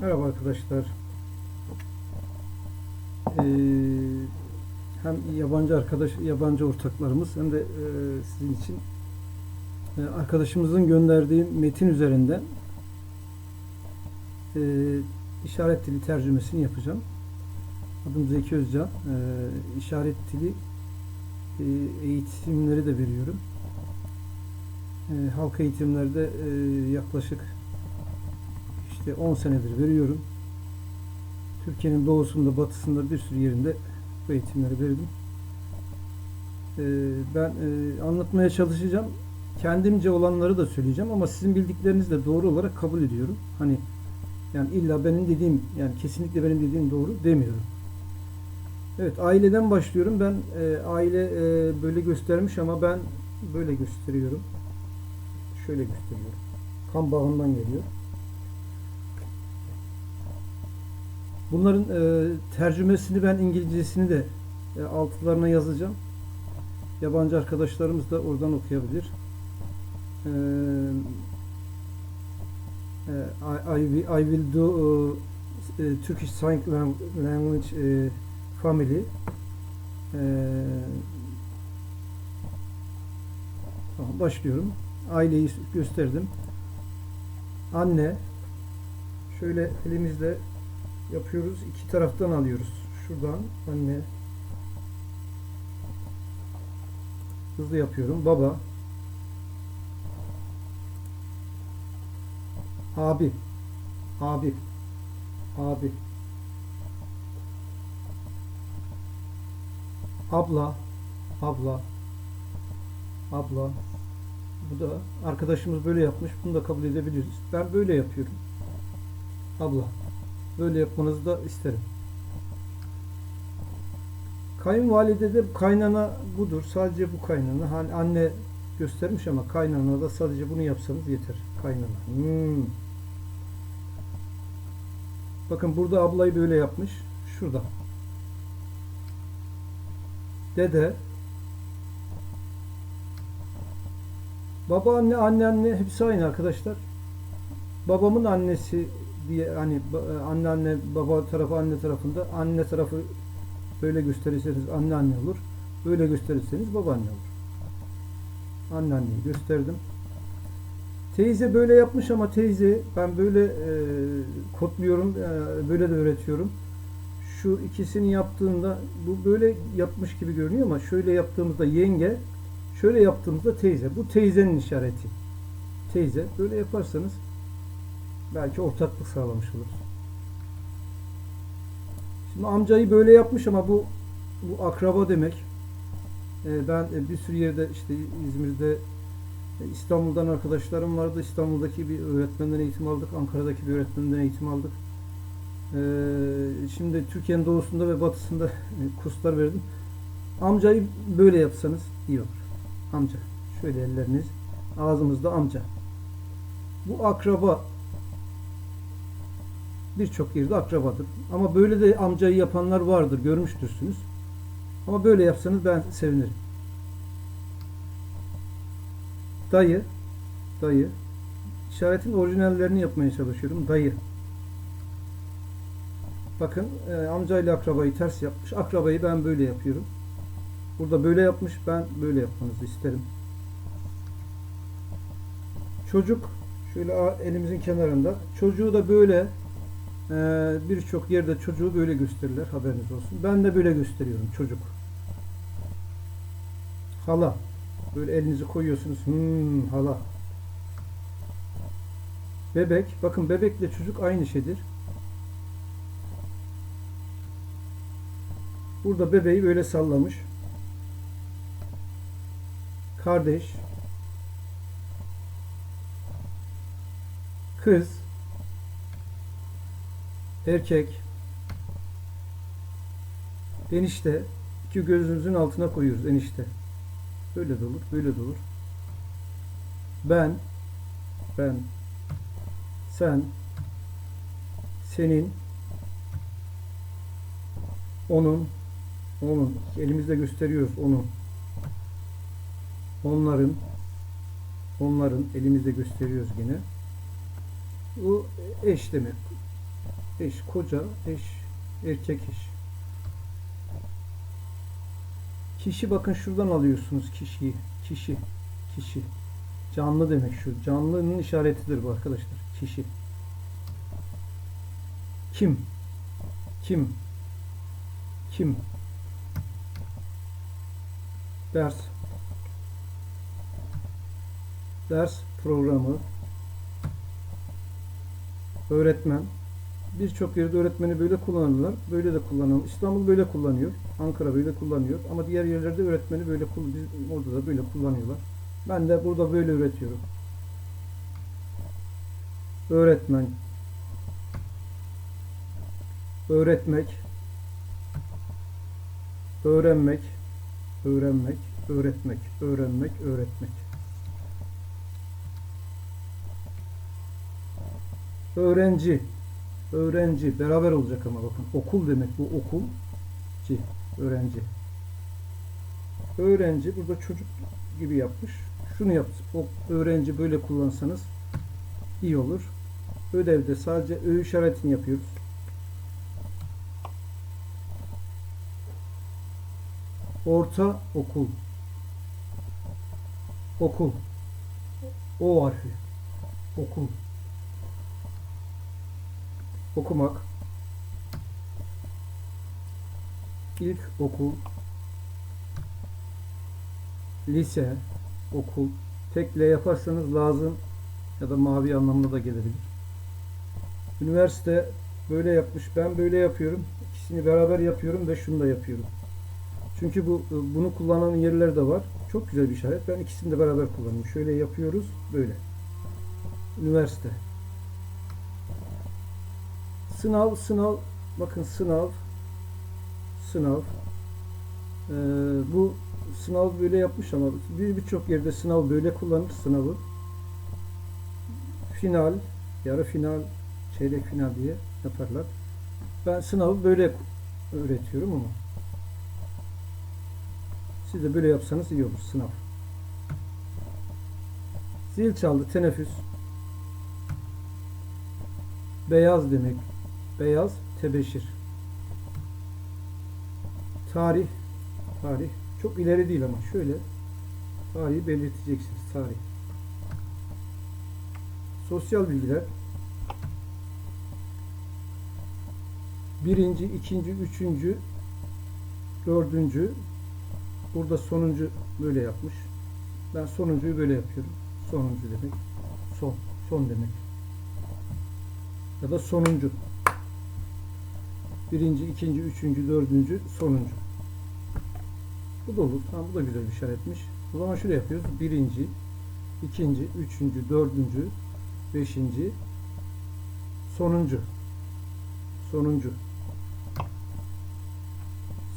Merhaba arkadaşlar. Ee, hem yabancı arkadaş, yabancı ortaklarımız hem de e, sizin için e, arkadaşımızın gönderdiği metin üzerinden e, işaret dili tercümesini yapacağım. Adım Zeki Özcan. E, işaret dili e, eğitimleri de veriyorum. E, halk eğitimlerde e, yaklaşık işte 10 senedir veriyorum. Türkiye'nin doğusunda, batısında bir sürü yerinde bu eğitimleri verdim. Ee, ben e, anlatmaya çalışacağım. Kendimce olanları da söyleyeceğim ama sizin bildiklerinizi de doğru olarak kabul ediyorum. Hani yani illa benim dediğim yani kesinlikle benim dediğim doğru demiyorum. Evet aileden başlıyorum. Ben e, aile e, böyle göstermiş ama ben böyle gösteriyorum. Şöyle gösteriyorum. Kan bağından geliyor. Bunların e, tercümesini ben İngilizcesini de e, altılarına yazacağım. Yabancı arkadaşlarımız da oradan okuyabilir. E, e, I, I, will, do uh, Turkish Sign Lang- Language e, Family. E, başlıyorum. Aileyi gösterdim. Anne şöyle elimizle yapıyoruz. İki taraftan alıyoruz. Şuradan anne hızlı yapıyorum. Baba abi abi abi abla abla abla bu da arkadaşımız böyle yapmış. Bunu da kabul edebiliriz. Ben böyle yapıyorum. Abla. Böyle yapmanızı da isterim. Kayınvalide de kaynana budur. Sadece bu kaynana. Hani anne göstermiş ama kaynana da sadece bunu yapsanız yeter. Kaynana. Hmm. Bakın burada ablayı böyle yapmış. Şurada. Dede. Baba anne anne anne hepsi aynı arkadaşlar. Babamın annesi diye hani ba- anne anne baba tarafı anne tarafında anne tarafı böyle gösterirseniz anne anne olur. Böyle gösterirseniz babaanne olur. Anne anneyi gösterdim. Teyze böyle yapmış ama teyze ben böyle e, kodluyorum, e, böyle de öğretiyorum. Şu ikisini yaptığında bu böyle yapmış gibi görünüyor ama şöyle yaptığımızda yenge, şöyle yaptığımızda teyze. Bu teyzenin işareti. Teyze böyle yaparsanız belki ortaklık sağlamış oluruz. Şimdi amcayı böyle yapmış ama bu bu akraba demek. Ee, ben e, bir sürü yerde işte İzmir'de e, İstanbul'dan arkadaşlarım vardı. İstanbul'daki bir öğretmenden eğitim aldık. Ankara'daki bir öğretmenden eğitim aldık. Ee, şimdi Türkiye'nin doğusunda ve batısında e, kurslar verdim. Amcayı böyle yapsanız iyi olur. Amca. Şöyle elleriniz ağzımızda amca. Bu akraba birçok yerde akrabadır. Ama böyle de amcayı yapanlar vardır, görmüştürsünüz. Ama böyle yapsanız ben sevinirim. Dayı, dayı. İşaretin orijinallerini yapmaya çalışıyorum. Dayı. Bakın e, amcayla akrabayı ters yapmış. Akrabayı ben böyle yapıyorum. Burada böyle yapmış. Ben böyle yapmanızı isterim. Çocuk şöyle elimizin kenarında. Çocuğu da böyle birçok yerde çocuğu böyle gösterirler haberiniz olsun. Ben de böyle gösteriyorum çocuk. Hala. Böyle elinizi koyuyorsunuz. Hmm, hala. Bebek. Bakın bebekle çocuk aynı şeydir. Burada bebeği böyle sallamış. Kardeş. Kız erkek enişte iki gözümüzün altına koyuyoruz enişte. Böyle de olur, böyle de olur. Ben ben sen senin onun onun elimizde gösteriyoruz onun onların onların elimizde gösteriyoruz yine. Bu eş demek. Eş, koca, eş, erkek eş. Kişi bakın şuradan alıyorsunuz kişiyi. Kişi, kişi. Canlı demek şu. Canlının işaretidir bu arkadaşlar. Kişi. Kim? Kim? Kim? Ders. Ders programı. Öğretmen. Birçok yerde öğretmeni böyle kullanırlar. Böyle de kullanılıyor. İstanbul böyle kullanıyor. Ankara böyle kullanıyor. Ama diğer yerlerde öğretmeni böyle biz orada da böyle kullanıyorlar. Ben de burada böyle öğretiyorum. Öğretmen. Öğretmek. Öğrenmek. Öğrenmek. Öğretmek. Öğrenmek. Öğretmek. Öğrenci. Öğrenci. Beraber olacak ama bakın. Okul demek bu okul. Ci. Öğrenci. Öğrenci burada çocuk gibi yapmış. Şunu yap. O öğrenci böyle kullansanız iyi olur. Ödevde sadece ö işaretini yapıyoruz. Orta okul. Okul. O harfi. Okul. Okumak. İlk okul. Lise. Okul. Tek L yaparsanız lazım ya da mavi anlamına da gelebilir. Üniversite böyle yapmış. Ben böyle yapıyorum. İkisini beraber yapıyorum ve şunu da yapıyorum. Çünkü bu bunu kullanan yerler de var. Çok güzel bir işaret. Ben ikisini de beraber kullanıyorum. Şöyle yapıyoruz. Böyle. Üniversite. Sınav, sınav. Bakın sınav. Sınav. Ee, bu sınav böyle yapmış ama bir birçok yerde sınav böyle kullanır sınavı. Final, yarı final, çeyrek final diye yaparlar. Ben sınavı böyle öğretiyorum ama siz de böyle yapsanız iyi olur sınav. Zil çaldı teneffüs. Beyaz demek. Beyaz tebeşir. Tarih. Tarih. Çok ileri değil ama şöyle tarihi belirteceksiniz. Tarih. Sosyal bilgiler. Birinci, ikinci, üçüncü, dördüncü. Burada sonuncu böyle yapmış. Ben sonuncuyu böyle yapıyorum. Sonuncu demek. Son. Son demek. Ya da sonuncu. Birinci, ikinci, üçüncü, dördüncü, sonuncu. Bu da olur. Tamam bu da güzel bir işaretmiş. O zaman şöyle yapıyoruz. Birinci, ikinci, üçüncü, dördüncü, beşinci, sonuncu. Sonuncu.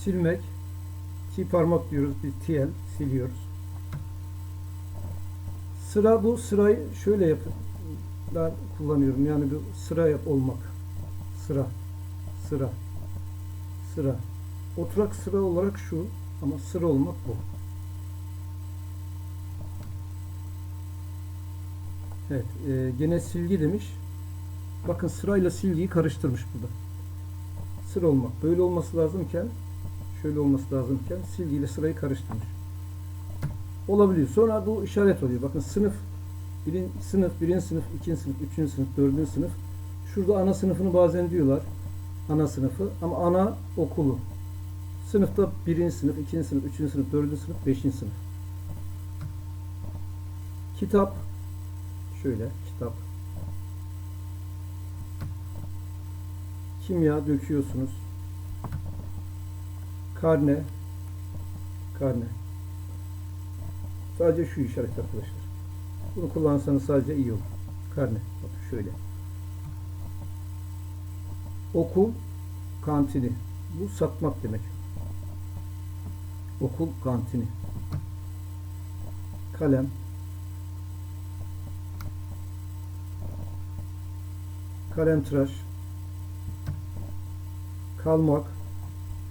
Silmek. Ki parmak diyoruz. Biz TL siliyoruz. Sıra bu sırayı şöyle yapın. Ben kullanıyorum. Yani bu sıra yap olmak. Sıra. Sıra. Sıra. Oturak sıra olarak şu ama sıra olmak bu. Evet. E, gene silgi demiş. Bakın sırayla silgiyi karıştırmış burada. Sıra olmak. Böyle olması lazımken şöyle olması lazımken silgiyle sırayı karıştırmış. Olabiliyor. Sonra bu işaret oluyor. Bakın sınıf birin, sınıf, birinci sınıf, ikinci sınıf, üçüncü sınıf, dördüncü sınıf. Şurada ana sınıfını bazen diyorlar. Ana sınıfı ama ana okulu. Sınıfta birinci sınıf, ikinci sınıf, üçüncü sınıf, dördüncü sınıf, beşinci sınıf. Kitap. Şöyle kitap. Kimya döküyorsunuz. Karne. Karne. Sadece şu işaret arkadaşlar. Bunu kullansanız sadece iyi olur. Karne. Bakın şöyle. Okul kantini. Bu satmak demek. Okul kantini. Kalem. Kalem tıraş. Kalmak.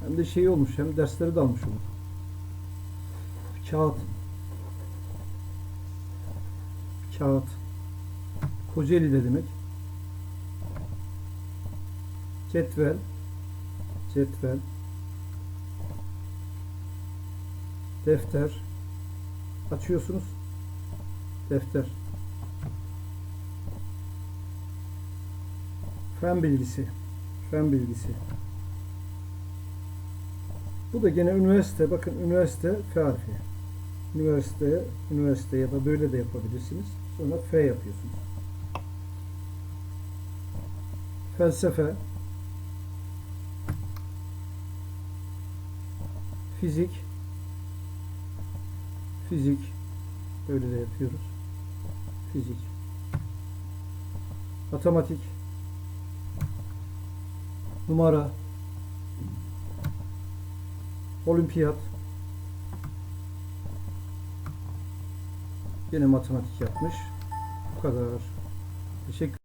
Hem de şey olmuş hem dersleri de almış olur. Kağıt. Kağıt. Kocaeli de demek. Cetvel. Cetvel. Defter. Açıyorsunuz. Defter. Fen bilgisi. Fen bilgisi. Bu da gene üniversite. Bakın üniversite F harfi. Üniversite, üniversite ya da böyle de yapabilirsiniz. Sonra F yapıyorsunuz. Felsefe. Fizik. Fizik. Böyle de yapıyoruz. Fizik. Matematik. Numara. Olimpiyat. Yine matematik yapmış. Bu kadar. Teşekkür